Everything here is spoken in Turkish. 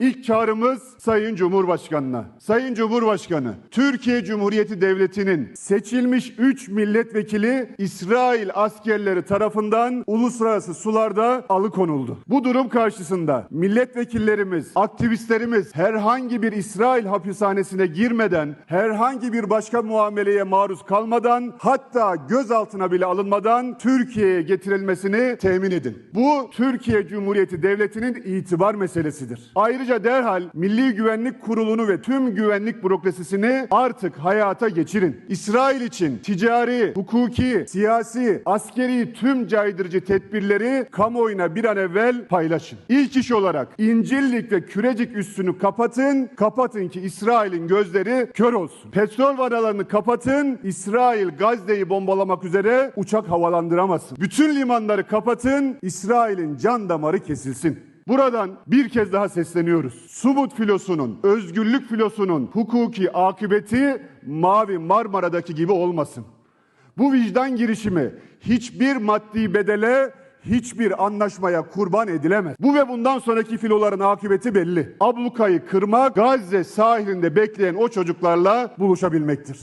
İlk çağrımız Sayın Cumhurbaşkanı'na. Sayın Cumhurbaşkanı, Türkiye Cumhuriyeti Devleti'nin seçilmiş 3 milletvekili İsrail askerleri tarafından uluslararası sularda alıkonuldu. Bu durum karşısında milletvekillerimiz, aktivistlerimiz herhangi bir İsrail hapishanesine girmeden, herhangi bir başka muameleye maruz kalmadan, hatta gözaltına bile alınmadan Türkiye'ye getirilmesini temin edin. Bu Türkiye Cumhuriyeti Devleti'nin itibar meselesidir. Ayrıca derhal Milli Güvenlik Kurulu'nu ve tüm güvenlik bürokrasisini artık hayata geçirin. İsrail için ticari, hukuki, siyasi, askeri tüm caydırıcı tedbirleri kamuoyuna bir an evvel paylaşın. İlk iş olarak İncillik ve Kürecik üssünü kapatın, kapatın ki İsrail'in gözleri kör olsun. Petrol vanalarını kapatın, İsrail Gazze'yi bombalamak üzere uçak havalandıramasın. Bütün limanları kapatın, İsrail'in can damarı kesilsin. Buradan bir kez daha sesleniyoruz. Subut filosunun, özgürlük filosunun hukuki akıbeti Mavi Marmara'daki gibi olmasın. Bu vicdan girişimi hiçbir maddi bedele, hiçbir anlaşmaya kurban edilemez. Bu ve bundan sonraki filoların akıbeti belli. Ablukayı kırmak, Gazze sahilinde bekleyen o çocuklarla buluşabilmektir.